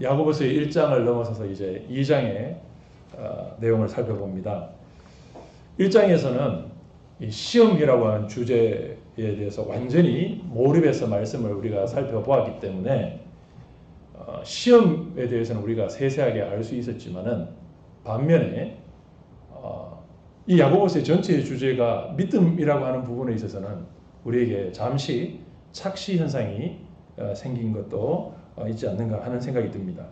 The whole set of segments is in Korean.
야고보서의 1장을 넘어서서 이제 2장의 어, 내용을 살펴봅니다. 1장에서는 이 시험이라고 하는 주제에 대해서 완전히 몰입해서 말씀을 우리가 살펴보았기 때문에 어, 시험에 대해서는 우리가 세세하게 알 수 있었지만은 반면에 어, 이 야고보서의 전체의 주제가 믿음이라고 하는 부분에 있어서는 우리에게 잠시 착시 현상이 어, 생긴 것도 어, 있지 않는가 하는 생각이 듭니다.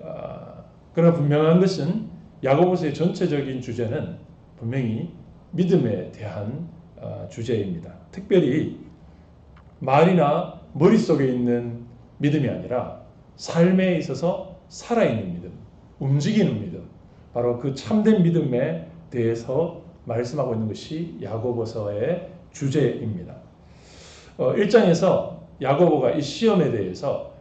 어, 그러나 분명한 것은 야고보서의 전체적인 주제는 분명히 믿음에 대한 주제입니다. 특별히 말이나 머릿속에 있는 믿음이 아니라 삶에 있어서 살아있는 믿음, 움직이는 믿음, 바로 그 참된 믿음에 대해서 말씀하고 있는 것이 야고보서의 주제입니다. 1장에서 야고보가 이 시험에 대해서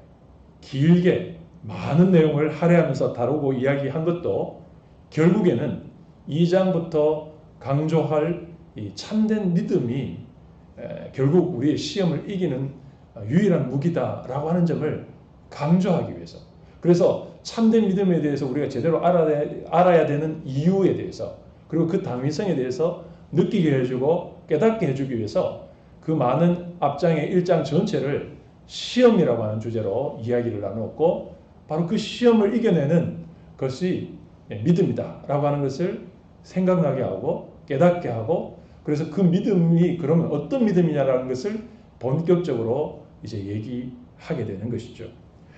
길게 많은 내용을 할애하면서 다루고 이야기한 것도 결국에는 2장부터 강조할 이 참된 믿음이 결국 우리의 시험을 이기는 유일한 무기다라고 하는 점을 강조하기 위해서. 그래서 참된 믿음에 대해서 우리가 제대로 알아야, 되는 이유에 대해서 그리고 그 당위성에 대해서 느끼게 해주고 깨닫게 해주기 위해서 그 많은 앞장의 1장 전체를 시험이라고 하는 주제로 이야기를 나누었고 바로 그 시험을 이겨내는 것이 믿음이다 라고 하는 것을 생각나게 하고 깨닫게 하고 그래서 그 믿음이 그러면 어떤 믿음이냐라는 것을 본격적으로 이제 얘기하게 되는 것이죠.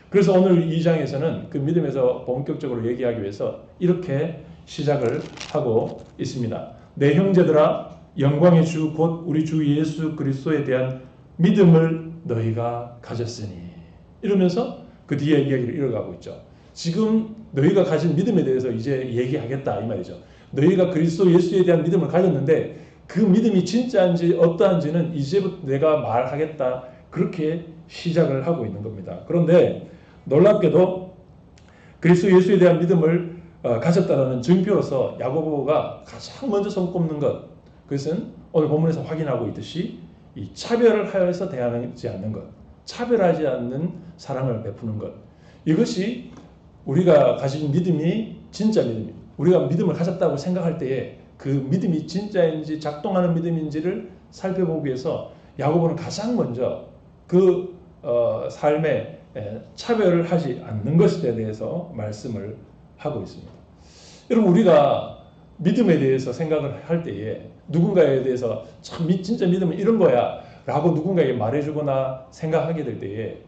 그래서 오늘 2장에서는 그 믿음에서 본격적으로 얘기하기 위해서 이렇게 시작을 하고 있습니다. 내 형제들아 영광의 주 곧 우리 주 예수 그리스도에 대한 믿음을 너희가 가졌으니 이러면서 그 뒤에 이야기를 이어가고 있죠. 지금 너희가 가진 믿음에 대해서 이제 얘기하겠다 이 말이죠. 너희가 그리스도 예수에 대한 믿음을 가졌는데 그 믿음이 진짜인지 어떠한지는 이제부터 내가 말하겠다 그렇게 시작을 하고 있는 겁니다. 그런데 놀랍게도 그리스도 예수에 대한 믿음을 어, 가졌다는 증표로서 야고보가 가장 먼저 손꼽는 것 그것은 오늘 본문에서 확인하고 있듯이 이 차별을 하여서 대하지 않는 것, 차별하지 않는 사랑을 베푸는 것 이것이 우리가 가진 믿음이 진짜 믿음이 우리가 믿음을 가졌다고 생각할 때에 그 믿음이 진짜인지 작동하는 믿음인지를 살펴보기 위해서 야고보는 가장 먼저 그 어, 삶의 차별을 하지 않는 것에 대해서 말씀을 하고 있습니다. 여러분 우리가 믿음에 대해서 생각을 할 때에 누군가에 대해서 참 진짜 믿음은 이런 거야 라고 누군가에게 말해주거나 생각하게 될 때에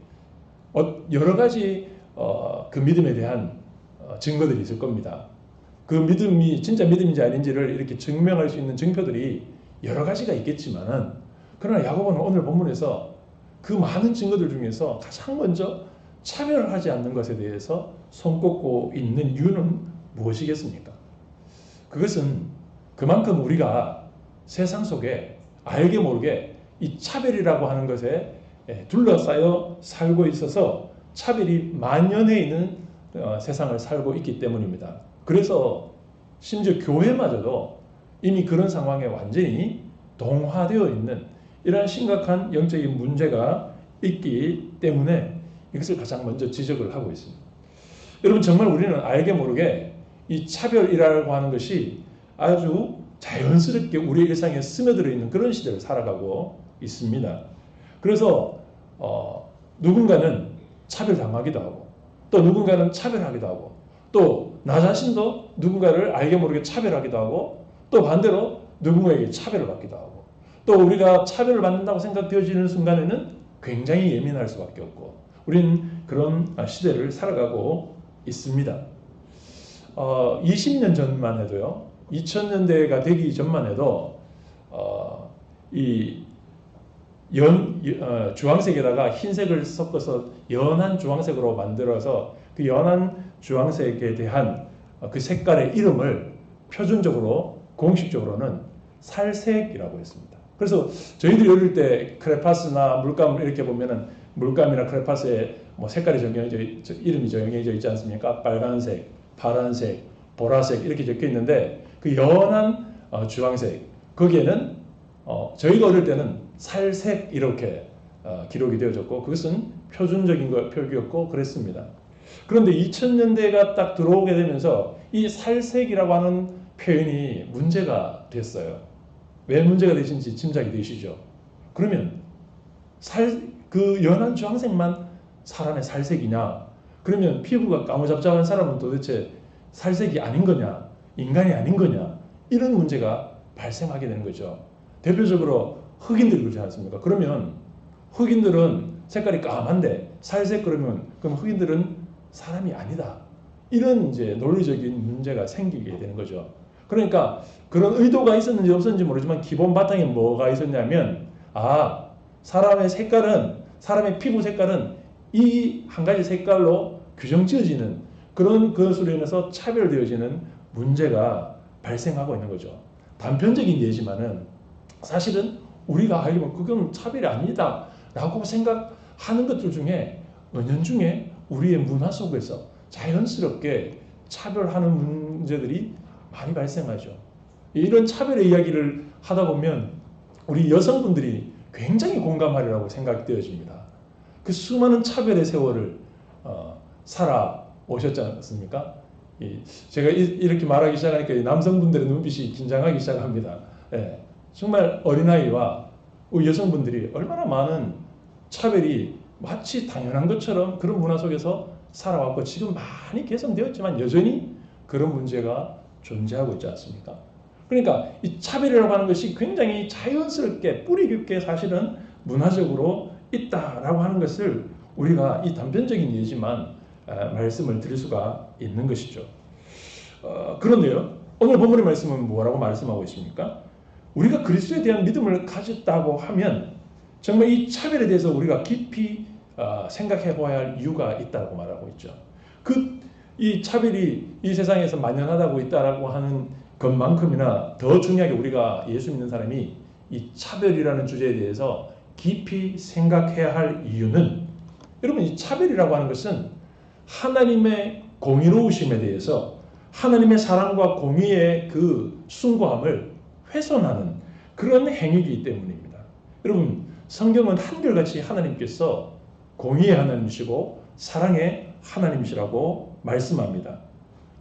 어, 여러 가지 어, 그 믿음에 대한 어, 증거들이 있을 겁니다. 그 믿음이 진짜 믿음인지 아닌지를 이렇게 증명할 수 있는 증표들이 여러 가지가 있겠지만은 그러나 야고보는 오늘 본문에서 그 많은 증거들 중에서 가장 먼저 차별을 하지 않는 것에 대해서 손꼽고 있는 이유는 무엇이겠습니까? 그것은 그만큼 우리가 세상 속에 알게 모르게 이 차별이라고 하는 것에 예, 둘러싸여 살고 있어서 차별이 만연해 있는 어, 세상을 살고 있기 때문입니다. 그래서 심지어 교회마저도 이미 그런 상황에 완전히 동화되어 있는 이러한 심각한 영적인 문제가 있기 때문에 이것을 가장 먼저 지적을 하고 있습니다. 여러분 정말 우리는 알게 모르게 이 차별이라고 하는 것이 아주 자연스럽게 우리 일상에 스며들어 있는 그런 시대를 살아가고 있습니다. 그래서 어, 누군가는 차별당하기도 하고 또 누군가는 차별하기도 하고 또 나 자신도 누군가를 알게 모르게 차별하기도 하고 또 반대로 누군가에게 차별을 받기도 하고 또 우리가 차별을 받는다고 생각되어지는 순간에는 굉장히 예민할 수밖에 없고 우리는 그런 시대를 살아가고 있습니다. 어, 20년 전만 해도요. 2000년대가 되기 전만 해도 어, 이 연, 어, 주황색에다가 흰색을 섞어서 연한 주황색으로 만들어서 그 연한 주황색에 대한 그 색깔의 이름을 표준적으로 공식적으로는 살색이라고 했습니다. 그래서 저희들이 어릴 때 크레파스나 물감 이렇게 보면은 물감이나 크레파스에 뭐 색깔이 정해져 이름이 정해져 있지 않습니까? 빨간색, 파란색, 보라색 이렇게 적혀 있는데 그 연한 어, 주황색 거기에는 어, 저희가 어릴 때는 살색 이렇게 어, 기록이 되어졌고 그것은 표준적인 거, 표기였고 그랬습니다. 그런데 2000년대가 딱 들어오게 되면서 이 살색이라고 하는 표현이 문제가 됐어요. 왜 문제가 되신지 짐작이 되시죠? 그러면 살, 그 연한 주황색만 사람의 살색이냐? 그러면 피부가 까무잡잡한 사람은 도대체 살색이 아닌 거냐? 인간이 아닌 거냐? 이런 문제가 발생하게 되는 거죠. 대표적으로 흑인들이 그렇지 않습니까? 그러면 흑인들은 색깔이 까만데 살색 그러면 그럼 흑인들은 사람이 아니다. 이런 이제 논리적인 문제가 생기게 되는 거죠. 그러니까 그런 의도가 있었는지 없었는지 모르지만 기본 바탕에 뭐가 있었냐면 아 사람의 색깔은 사람의 피부 색깔은 이 한 가지 색깔로 규정 지어지는 그런 것으로 인해서 차별되어지는 문제가 발생하고 있는 거죠. 단편적인 예지만은 사실은 우리가 알기로 그건 차별이 아니다 라고 생각하는 것들 중에 은연 중에 우리의 문화 속에서 자연스럽게 차별하는 문제들이 많이 발생하죠. 이런 차별의 이야기를 하다 보면 우리 여성분들이 굉장히 공감하리라고 생각되어집니다. 그 수많은 차별의 세월을 어, 살아 오셨지 않습니까? 이, 제가 이, 이렇게 말하기 시작하니까 이 남성분들의 눈빛이 긴장하기 시작합니다. 예, 정말 어린아이와 여성분들이 얼마나 많은 차별이 마치 당연한 것처럼 그런 문화 속에서 살아왔고 지금 많이 개선되었지만 여전히 그런 문제가 존재하고 있지 않습니까? 그러니까 이 차별이라고 하는 것이 굉장히 자연스럽게 뿌리 깊게 사실은 문화적으로 있다라고 하는 것을 우리가 이 단편적인 예지만 에, 말씀을 드릴 수가 있는 것이죠. 어, 그런데요, 오늘 본문의 말씀은 뭐라고 말씀하고 있습니까? 우리가 그리스도에 대한 믿음을 가졌다고 하면 정말 이 차별에 대해서 우리가 깊이 어, 생각해 봐야 할 이유가 있다고 말하고 있죠. 그 이 차별이 이 세상에서 만연하다고 있다라고 하는 것만큼이나 더 중요하게 우리가 예수 믿는 사람이 이 차별이라는 주제에 대해서 깊이 생각해야 할 이유는 여러분 이 차별이라고 하는 것은 하나님의 공의로우심에 대해서 하나님의 사랑과 공의의 그 숭고함을 훼손하는 그런 행위이기 때문입니다. 여러분 성경은 한결같이 하나님께서 공의의 하나님이시고 사랑의 하나님이시라고 말씀합니다.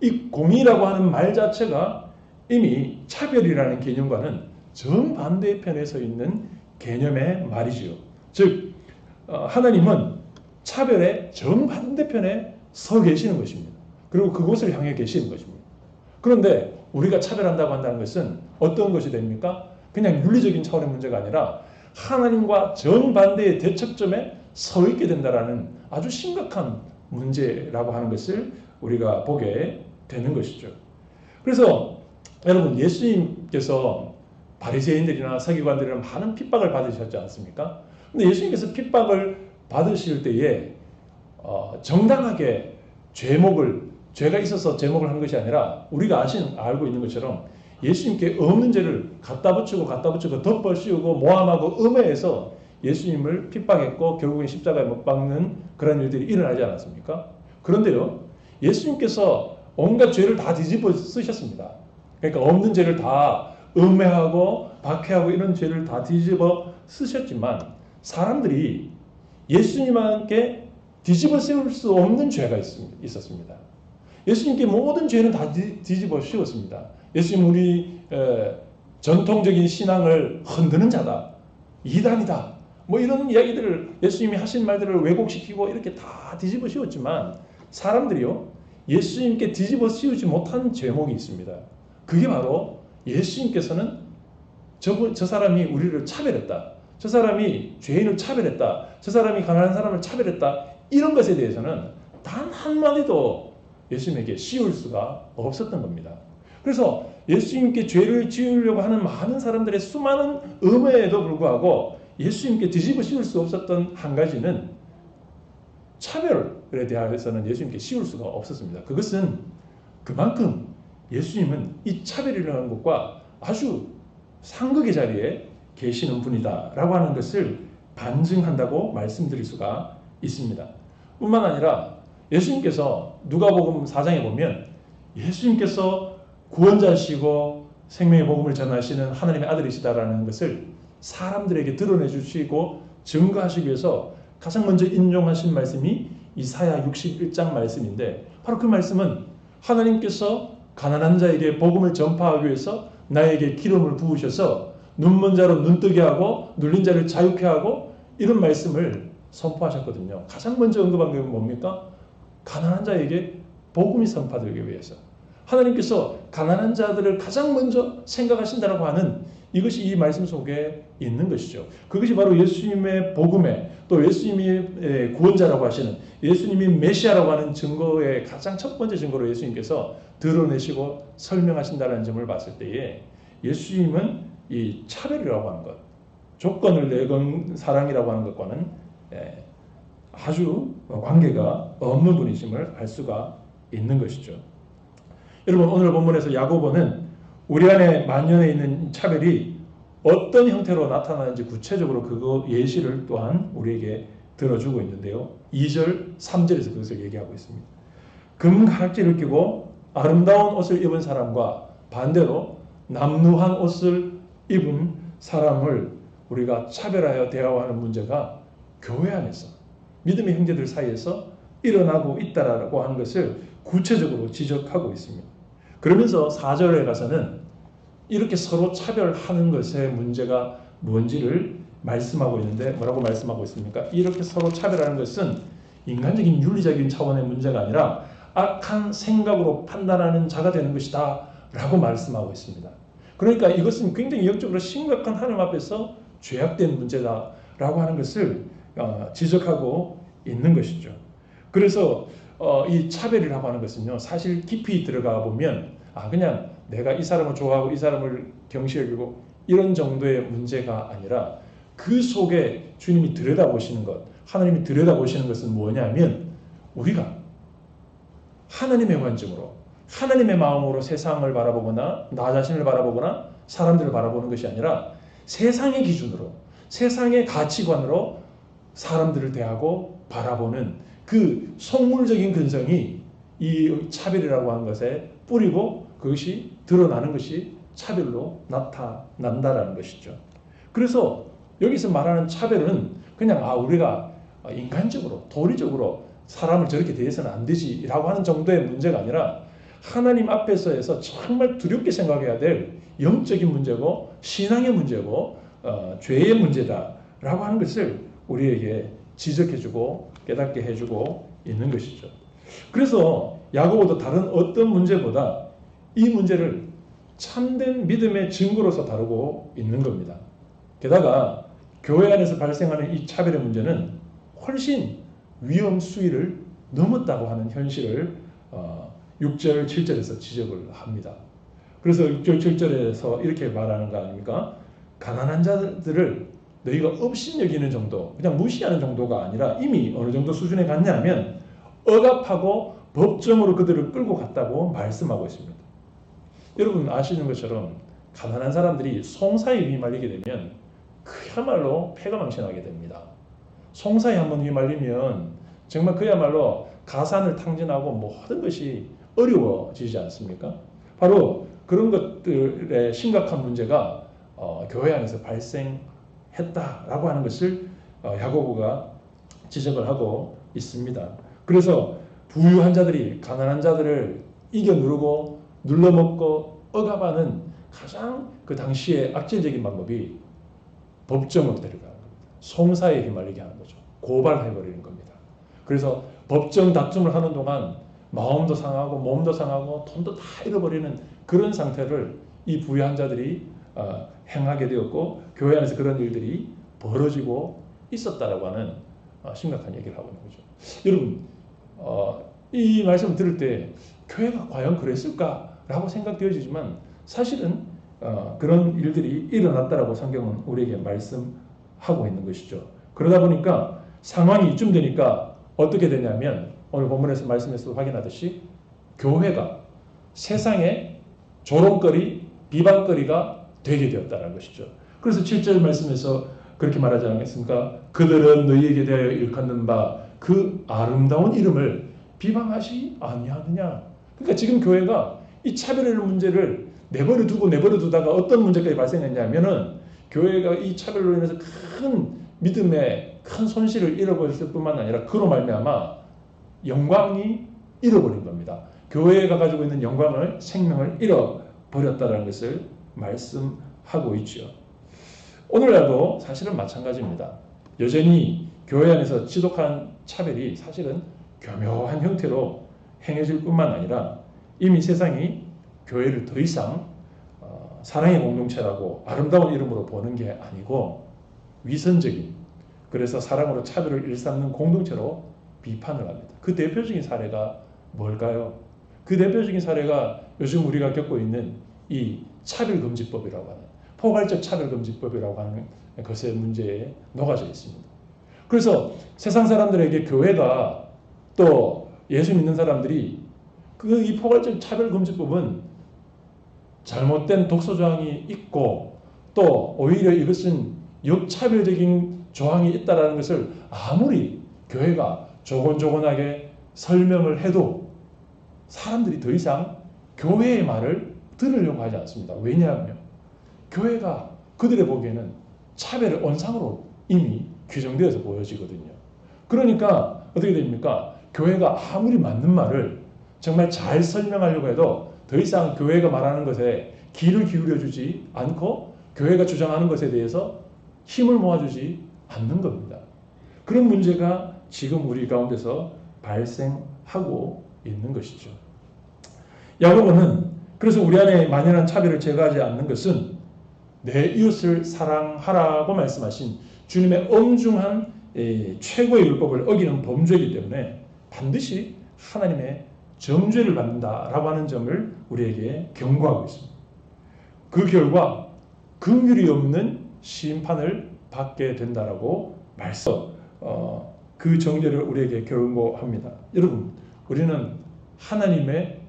이 공의라고 하는 말 자체가 이미 차별이라는 개념과는 정반대의 편에 서 있는 개념의 말이지요. 즉 어, 하나님은 차별의 정반대편에 서 계시는 것입니다. 그리고 그곳을 향해 계시는 것입니다. 그런데 우리가 차별한다고 한다는 것은 어떤 것이 됩니까? 그냥 윤리적인 차원의 문제가 아니라 하나님과 정반대의 대척점에 서 있게 된다라는 아주 심각한 문제라고 하는 것을 우리가 보게 되는 것이죠. 그래서 여러분 예수님께서 바리새인들이나 서기관들이나 많은 핍박을 받으셨지 않습니까? 근데 예수님께서 핍박을 받으실 때에 어, 정당하게 죄목을 죄가 있어서 제목을 한 것이 아니라 우리가 아신 알고 있는 것처럼 예수님께 없는 죄를 갖다 붙이고 갖다 붙이고 덮어 씌우고 모함하고 음해해서 예수님을 핍박했고 결국엔 십자가에 못 박는 그런 일들이 일어나지 않았습니까? 그런데요, 예수님께서 온갖 죄를 다 뒤집어 쓰셨습니다. 그러니까 없는 죄를 다 음해하고 박해하고 이런 죄를 다 뒤집어 쓰셨지만 사람들이 예수님께 뒤집어 세울 수 없는 죄가 있었습니다. 예수님께 모든 죄는 다 뒤집어 씌웠습니다. 예수님 우리 전통적인 신앙을 흔드는 자다. 이단이다. 뭐 이런 이야기들을 예수님이 하신 말들을 왜곡시키고 이렇게 다 뒤집어 씌웠지만 사람들이요. 예수님께 뒤집어 씌우지 못한 제목이 있습니다. 그게 바로 예수님께서는 저, 저 사람이 우리를 차별했다. 저 사람이 죄인을 차별했다. 저 사람이 가난한 사람을 차별했다. 이런 것에 대해서는 단 한마디도 예수님에게 씌울 수가 없었던 겁니다. 그래서 예수님께 죄를 지으려고 하는 많은 사람들의 수많은 음해에도 불구하고 예수님께 뒤집어 씌울 수 없었던 한 가지는 차별에 대해서는 예수님께 씌울 수가 없었습니다. 그것은 그만큼 예수님은 이 차별이라는 것과 아주 상극의 자리에 계시는 분이다라고 하는 것을 반증한다고 말씀드릴 수가 있습니다. 뿐만 아니라 예수님께서 누가복음 4장에 보면 예수님께서 구원자시고 생명의 복음을 전하시는 하나님의 아들이시다라는 것을 사람들에게 드러내 주시고 증거하시기 위해서 가장 먼저 인용하신 말씀이 이사야 61장 말씀인데 바로 그 말씀은 하나님께서 가난한 자에게 복음을 전파하기 위해서 나에게 기름을 부으셔서 눈먼 자로 눈뜨게 하고 눌린 자를 자유케 하고 이런 말씀을 선포하셨거든요. 가장 먼저 언급한 게 뭡니까? 가난한 자에게 복음이 선파되기 위해서 하나님께서 가난한 자들을 가장 먼저 생각하신다라고 하는 이것이 이 말씀 속에 있는 것이죠. 그것이 바로 예수님의 복음에 또 예수님이 구원자라고 하시는 예수님이 메시아라고 하는 증거의 가장 첫 번째 증거로 예수님께서 드러내시고 설명하신다는 점을 봤을 때에 예수님은 이 차별이라고 하는 것, 조건을 내건 사랑이라고 하는 것과는 아주 관계가 없는 분이심을 알 수가 있는 것이죠. 여러분 오늘 본문에서 야고보는 우리 안에 만연해 있는 차별이 어떤 형태로 나타나는지 구체적으로 그거 예시를 또한 우리에게 들어주고 있는데요. 2절, 3절에서 그것을 얘기하고 있습니다. 금갈지를 끼고 아름다운 옷을 입은 사람과 반대로 남루한 옷을 입은 사람을 우리가 차별하여 대화하는 문제가 교회 안에서 믿음의 형제들 사이에서 일어나고 있다라고 하는 것을 구체적으로 지적하고 있습니다. 그러면서 4절에 가서는 이렇게 서로 차별하는 것의 문제가 뭔지를 말씀하고 있는데 뭐라고 말씀하고 있습니까? 이렇게 서로 차별하는 것은 인간적인 윤리적인 차원의 문제가 아니라 악한 생각으로 판단하는 자가 되는 것이다 라고 말씀하고 있습니다. 그러니까 이것은 굉장히 역적으로 심각한 하나님 앞에서 죄악된 문제다 라고 하는 것을 어, 지적하고 있는 것이죠. 그래서 어, 이 차별이라고 하는 것은요, 사실 깊이 들어가 보면, 아, 그냥 내가 이 사람을 좋아하고 이 사람을 경시하고 이런 정도의 문제가 아니라 그 속에 주님이 들여다보시는 것, 하나님이 들여다보시는 것은 뭐냐면, 우리가 하나님의 관점으로, 하나님의 마음으로 세상을 바라보거나, 나 자신을 바라보거나, 사람들을 바라보는 것이 아니라 세상의 기준으로, 세상의 가치관으로 사람들을 대하고 바라보는 그 속물적인 근성이 이 차별이라고 하는 것에 뿌리고 그것이 드러나는 것이 차별로 나타난다라는 것이죠. 그래서 여기서 말하는 차별은 그냥 아 우리가 인간적으로 도리적으로 사람을 저렇게 대해서는 안 되지라고 하는 정도의 문제가 아니라 하나님 앞에서 해서 정말 두렵게 생각해야 될 영적인 문제고 신앙의 문제고 어, 죄의 문제다라고 하는 것을 우리에게 지적해주고 깨닫게 해주고 있는 것이죠. 그래서 야고보도 다른 어떤 문제보다 이 문제를 참된 믿음의 증거로서 다루고 있는 겁니다. 게다가 교회 안에서 발생하는 이 차별의 문제는 훨씬 위험 수위를 넘었다고 하는 현실을 6절, 어, 7절에서 지적을 합니다. 그래서 6절, 7절에서 이렇게 말하는 거 아닙니까? 가난한 자들을 너희가 없인 여기는 정도, 그냥 무시하는 정도가 아니라 이미 어느 정도 수준에 갔냐면 억압하고 법정으로 그들을 끌고 갔다고 말씀하고 있습니다. 여러분 아시는 것처럼 가난한 사람들이 송사에 휘말리게 되면 그야말로 폐가 망신하게 됩니다. 송사에 한번 휘말리면 정말 그야말로 가산을 탕진하고 모든 것이 어려워지지 않습니까? 바로 그런 것들의 심각한 문제가 어, 교회 안에서 발생 했다라고 하는 것을 어, 야고보가 지적을 하고 있습니다. 그래서 부유한 자들이 가난한 자들을 이겨 누르고 눌러먹고 억압하는 가장 그 당시의 악질적인 방법이 법정으로 데려가는 겁니다. 송사에 휘말리게 하는 거죠. 고발해버리는 겁니다. 그래서 법정 다툼을 하는 동안 마음도 상하고 몸도 상하고 돈도 다 잃어버리는 그런 상태를 이 부유한 자들이 어, 행하게 되었고 교회 안에서 그런 일들이 벌어지고 있었다라고 하는 어, 심각한 얘기를 하고 있는 거죠. 여러분 어, 이 말씀을 들을 때 교회가 과연 그랬을까라고 생각되어지지만 사실은 어, 그런 일들이 일어났다라고 성경은 우리에게 말씀하고 있는 것이죠. 그러다 보니까 상황이 이쯤 되니까 어떻게 되냐면 오늘 본문에서 말씀에서 확인하듯이 교회가 세상의 조롱거리, 비방거리가 되게 되었다는 것이죠. 그래서 7절 말씀에서 그렇게 말하지 않겠습니까? 그들은 너희에게 대하여 일컫는 바 그 아름다운 이름을 비방하시 아니하느냐. 그러니까 지금 교회가 이 차별의 문제를 내버려 두고 내버려 두다가 어떤 문제까지 발생했냐면은 교회가 이 차별로 인해서 큰 믿음의 큰 손실을 잃어버렸을 뿐만 아니라 그로 말미암아 영광이 잃어버린 겁니다. 교회가 가지고 있는 영광을 생명을 잃어버렸다는 것을 말씀하고 있죠. 오늘날도 사실은 마찬가지입니다. 여전히 교회 안에서 지독한 차별이 사실은 교묘한 형태로 행해질 뿐만 아니라 이미 세상이 교회를 더 이상 어, 사랑의 공동체라고 아름다운 이름으로 보는 게 아니고 위선적인 그래서 사랑으로 차별을 일삼는 공동체로 비판을 합니다. 그 대표적인 사례가 뭘까요? 그 대표적인 사례가 요즘 우리가 겪고 있는 이 차별금지법이라고 하는 포괄적 차별금지법이라고 하는 것의 문제에 녹아져 있습니다. 그래서 세상 사람들에게 교회가 또 예수 믿는 사람들이 그 이 포괄적 차별금지법은 잘못된 독소 조항이 있고 또 오히려 이것은 역차별적인 조항이 있다라는 것을 아무리 교회가 조곤조곤하게 설명을 해도 사람들이 더 이상 교회의 말을 들으려고 하지 않습니다. 왜냐하면 교회가 그들의 보기에는 차별의 원상으로 이미 규정되어서 보여지거든요. 그러니까 어떻게 됩니까? 교회가 아무리 맞는 말을 정말 잘 설명하려고 해도 더 이상 교회가 말하는 것에 귀를 기울여 주지 않고 교회가 주장하는 것에 대해서 힘을 모아주지 않는 겁니다. 그런 문제가 지금 우리 가운데서 발생하고 있는 것이죠. 야고보는 그래서 우리 안에 만연한 차별을 제거하지 않는 것은 내 이웃을 사랑하라고 말씀하신 주님의 엄중한 최고의 율법을 어기는 범죄이기 때문에 반드시 하나님의 정죄를 받는다라고 하는 점을 우리에게 경고하고 있습니다. 그 결과 긍휼이 없는 심판을 받게 된다라고 말씀. 어, 그 정죄를 우리에게 경고합니다. 여러분, 우리는 하나님의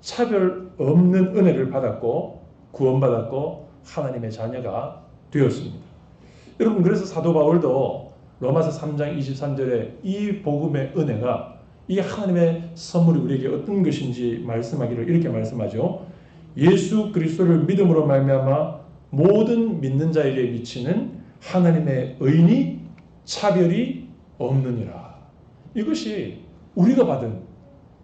차별 없는 은혜를 받았고 구원받았고 하나님의 자녀가 되었습니다. 여러분 그래서 사도 바울도 로마서 3장 23절에 이 복음의 은혜가 이 하나님의 선물이 우리에게 어떤 것인지 말씀하기를 이렇게 말씀하죠. 예수 그리스도를 믿음으로 말미암아 모든 믿는 자에게 미치는 하나님의 의니 차별이 없느니라. 이것이 우리가 받은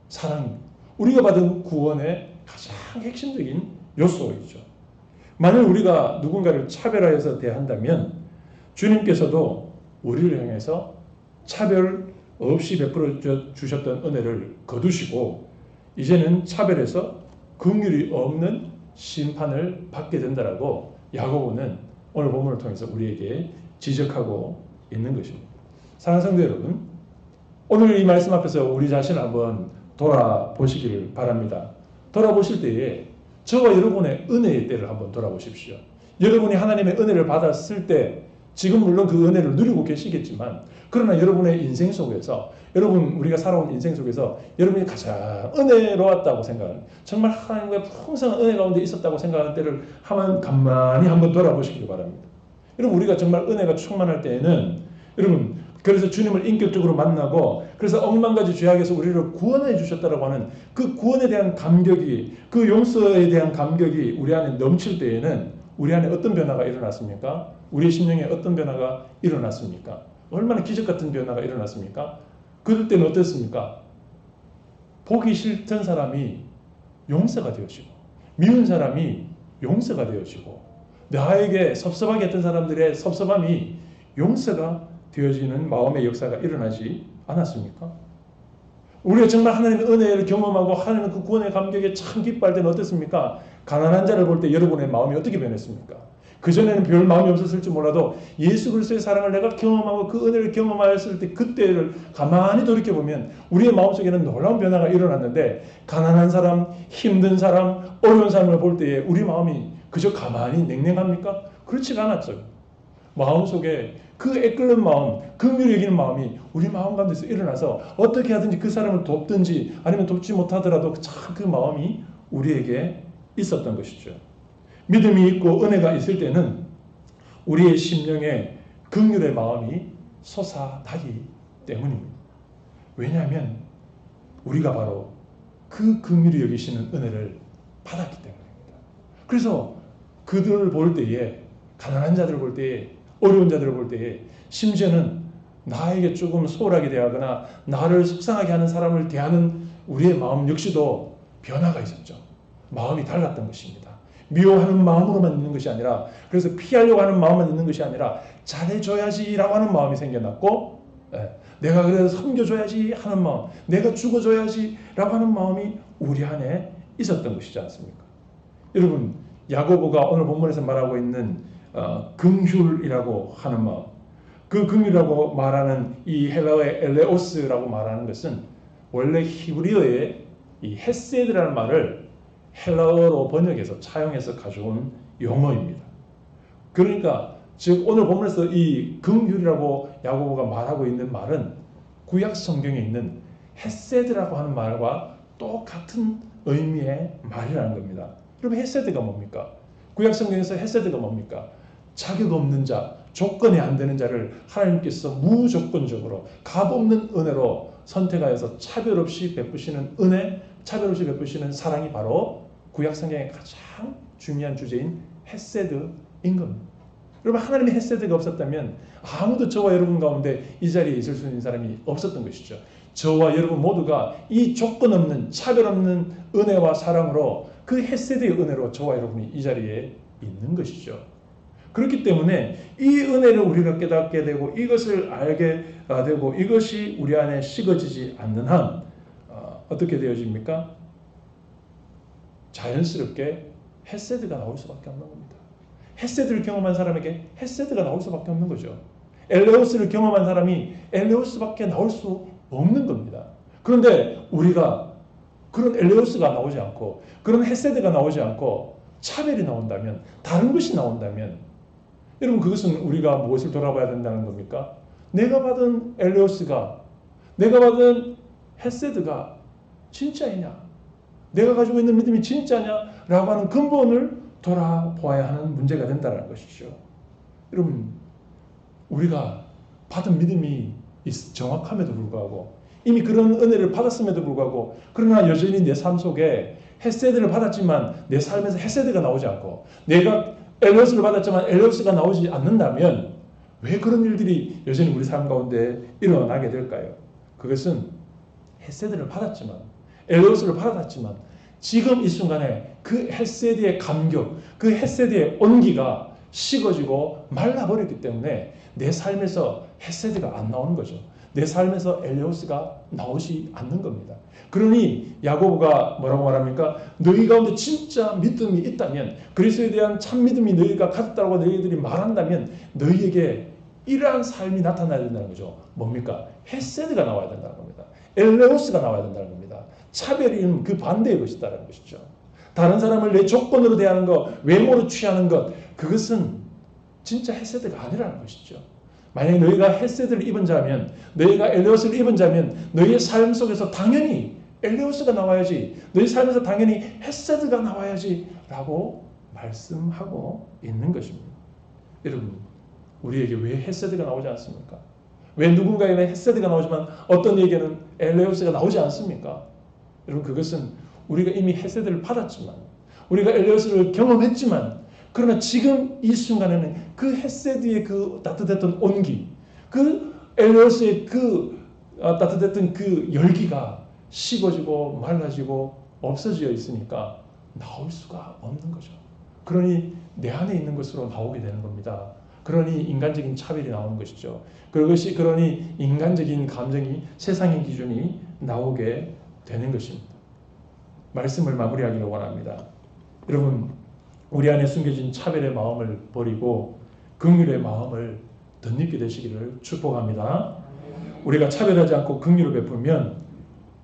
사랑, 우리가 받은 구원의 가장 핵심적인 요소이죠. 만일 우리가 누군가를 차별하여서 대한다면 주님께서도 우리를 향해서 차별 없이 베풀어 주셨던 은혜를 거두시고 이제는 차별해서 긍휼이 없는 심판을 받게 된다라고 야고보는 오늘 본문을 통해서 우리에게 지적하고 있는 것입니다. 사랑하는 성도 여러분, 오늘 이 말씀 앞에서 우리 자신을 한번 돌아보시기를 바랍니다. 돌아보실 때에 저와 여러분의 은혜의 때를 한번 돌아보십시오. 여러분이 하나님의 은혜를 받았을 때 지금 물론 그 은혜를 누리고 계시겠지만 그러나 여러분의 인생 속에서 여러분 우리가 살아온 인생 속에서 여러분이 가장 은혜로웠다고 생각하는 정말 하나님과의 풍성한 은혜 가운데 있었다고 생각하는 때를 한번 간만히 한번 돌아보시기 바랍니다. 여러분 우리가 정말 은혜가 충만할 때에는 여러분 그래서 주님을 인격적으로 만나고 그래서 억만 가지 죄악에서 우리를 구원해 주셨다라고 하는 그 구원에 대한 감격이 그 용서에 대한 감격이 우리 안에 넘칠 때에는 우리 안에 어떤 변화가 일어났습니까? 우리의 심령에 어떤 변화가 일어났습니까? 얼마나 기적 같은 변화가 일어났습니까? 그럴 때는 어땠습니까? 보기 싫던 사람이 용서가 되어지고 미운 사람이 용서가 되어지고 나에게 섭섭하게 했던 사람들의 섭섭함이 용서가 되어지는 마음의 역사가 일어나지 않았습니까? 우리가 정말 하나님의 은혜를 경험하고 하나님의 그 구원의 감격에 참 기뻐할 때는 어땠습니까? 가난한 자를 볼 때 여러분의 마음이 어떻게 변했습니까? 그전에는 별 마음이 없었을지 몰라도 예수 그리스도의 사랑을 내가 경험하고 그 은혜를 경험하였을 때 그때를 가만히 돌이켜보면 우리의 마음속에는 놀라운 변화가 일어났는데 가난한 사람, 힘든 사람, 어려운 사람을 볼 때에 우리 마음이 그저 가만히 냉랭합니까? 그렇지가 않았어요. 마음속에 그 애끓는 마음, 긍휼히 여기는 마음이 우리 마음 가운데서 일어나서 어떻게 하든지 그 사람을 돕든지 아니면 돕지 못하더라도 참 그 마음이 우리에게 있었던 것이죠. 믿음이 있고 은혜가 있을 때는 우리의 심령에 긍휼의 마음이 솟아나기 때문입니다. 왜냐하면 우리가 바로 그 긍휼히 여기시는 은혜를 받았기 때문입니다. 그래서 그들을 볼 때에 가난한 자들을 볼 때에 어려운 자들을 볼 때에 심지어는 나에게 조금 소홀하게 대하거나 나를 속상하게 하는 사람을 대하는 우리의 마음 역시도 변화가 있었죠. 마음이 달랐던 것입니다. 미워하는 마음으로만 있는 것이 아니라 그래서 피하려고 하는 마음만 있는 것이 아니라 잘해줘야지라고 하는 마음이 생겨났고 예, 내가 그래서 섬겨줘야지 하는 마음 내가 죽어줘야지라고 하는 마음이 우리 안에 있었던 것이지 않습니까? 여러분 야고보가 오늘 본문에서 말하고 있는 어, 긍휼이라고 하는 마음 그 긍휼이라고 말하는 이 헬라어의 엘레오스라고 말하는 것은 원래 히브리어의 이 헤세드라는 말을 헬라어로 번역해서 차용해서 가져온 용어입니다. 그러니까 즉 오늘 본문에서 이 긍휼이라고 야고보가 말하고 있는 말은 구약 성경에 있는 헤세드라고 하는 말과 똑같은 의미의 말이라는 겁니다. 그럼 헤세드가 뭡니까? 구약 성경에서 헤세드가 뭡니까? 자격 없는 자, 조건이 안 되는 자를 하나님께서 무조건적으로 값 없는 은혜로 선택하여서 차별 없이 베푸시는 은혜, 차별 없이 베푸시는 사랑이 바로 구약 성경의 가장 중요한 주제인 헤세드인 겁니다. 여러분 하나님의 헤세드가 없었다면 아무도 저와 여러분 가운데 이 자리에 있을 수 있는 사람이 없었던 것이죠. 저와 여러분 모두가 이 조건 없는 차별 없는 은혜와 사랑으로 그 헤세드의 은혜로 저와 여러분이 이 자리에 있는 것이죠. 그렇기 때문에 이 은혜를 우리가 깨닫게 되고 이것을 알게 되고 이것이 우리 안에 식어지지 않는 한 어, 어떻게 되어집니까? 자연스럽게 헤세드가 나올 수밖에 없는 겁니다. 헤세드를 경험한 사람에게 헤세드가 나올 수밖에 없는 거죠. 엘레오스를 경험한 사람이 엘레오스밖에 나올 수 없는 겁니다. 그런데 우리가 그런 엘레오스가 나오지 않고 그런 헤세드가 나오지 않고 차별이 나온다면 다른 것이 나온다면 여러분 그것은 우리가 무엇을 돌아봐야 된다는 겁니까? 내가 받은 엘레오스가 내가 받은 헤세드가 진짜이냐? 내가 가지고 있는 믿음이 진짜냐 라고 하는 근본을 돌아보아야 하는 문제가 된다는 것이죠. 여러분, 우리가 받은 믿음이 정확함에도 불구하고 이미 그런 은혜를 받았음에도 불구하고 그러나 여전히 내 삶 속에 헤세드를 받았지만 내 삶에서 헤세드가 나오지 않고 내가 엘로스를 받았지만 엘로스가 나오지 않는다면 왜 그런 일들이 여전히 우리 삶 가운데 일어나게 될까요? 그것은 헤세드를 받았지만 엘로스를 받았지만 지금 이 순간에 그 헬세드의 감격, 그 헬세드의 온기가 식어지고 말라버렸기 때문에 내 삶에서 헬세드가 안 나오는 거죠. 내 삶에서 엘레오스가 나오지 않는 겁니다. 그러니 야고보가 뭐라고 말합니까? 너희 가운데 진짜 믿음이 있다면 그리스도에 대한 참 믿음이 너희가 가졌다고 너희들이 말한다면 너희에게 이러한 삶이 나타나야 된다는 거죠. 뭡니까? 헤세드가 나와야 된다는 겁니다. 엘레오스가 나와야 된다는 겁니다. 차별은 그 반대의 것이다라는 것이죠. 다른 사람을 내 조건으로 대하는 것, 외모로 취하는 것, 그것은 진짜 헤세드가 아니라는 것이죠. 만약 너희가 헤세드를 입은 자면, 너희가 엘레오스를 입은 자면, 너희의 삶 속에서 당연히 엘레오스가 나와야지, 너희 삶에서 당연히 헤세드가 나와야지 라고 말씀하고 있는 것입니다. 여러분, 우리에게 왜 헤세드가 나오지 않습니까? 왜 누군가에게는 헤세드가 나오지만 어떤 이에게는 엘레오스가 나오지 않습니까? 여러분 그것은 우리가 이미 헤세드를 받았지만 우리가 엘레오스를 경험했지만 그러나 지금 이 순간에는 그 헤세드의 그 따뜻했던 온기 그 엘레오스의 그 어, 따뜻했던 그 열기가 식어지고 말라지고 없어져 있으니까 나올 수가 없는 거죠. 그러니 내 안에 있는 것으로 나오게 되는 겁니다. 그러니 인간적인 차별이 나오는 것이죠. 그것이 그러니 인간적인 감정이 세상의 기준이 나오게 되는 것입니다. 말씀을 마무리하기를 원합니다. 여러분 우리 안에 숨겨진 차별의 마음을 버리고 긍휼의 마음을 덧입게 되시기를 축복합니다. 우리가 차별하지 않고 긍휼을 베풀면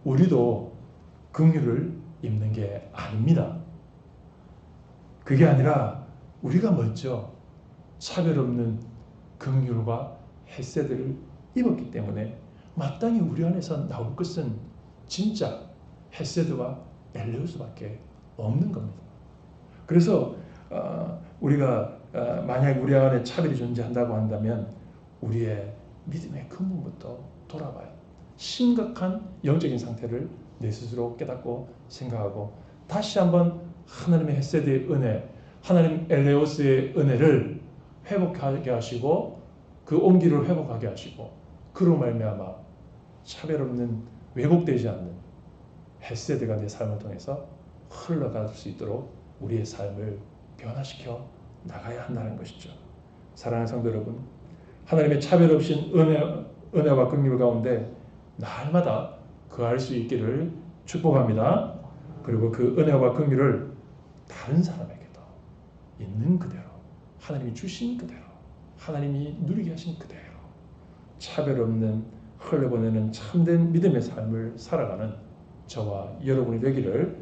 우리도 긍휼을 입는 게 아닙니다. 그게 아니라 우리가 먼저 차별 없는 긍휼과 햇새들을 입었기 때문에 마땅히 우리 안에서 나올 것은 진짜 햇새드와 엘레우스밖에 없는 겁니다. 그래서 어, 우리가 어, 만약 우리 안에 차별이 존재한다고 한다면 우리의 믿음의 근본부터 돌아봐요. 심각한 영적인 상태를 내 스스로 깨닫고 생각하고 다시 한번 하나님의 햇세드의 은혜, 하나님 엘레오스의 은혜를 회복하게 하시고 그 온기를 회복하게 하시고 그로 말미암아 차별 없는 왜곡되지 않는 헤세드가 내 삶을 통해서 흘러갈 수 있도록 우리의 삶을 변화시켜 나가야 한다는 것이죠. 사랑하는 성도 여러분, 하나님의 차별 없인 은혜, 은혜와 긍휼 가운데 날마다 거할 수 있기를 축복합니다. 그리고 그 은혜와 긍휼을 다른 사람에게도 있는 그대로 하나님이 주신 그대로 하나님이 누리게 하신 그대로 차별 없는 흘려보내는 참된 믿음의 삶을 살아가는 저와 여러분이 되기를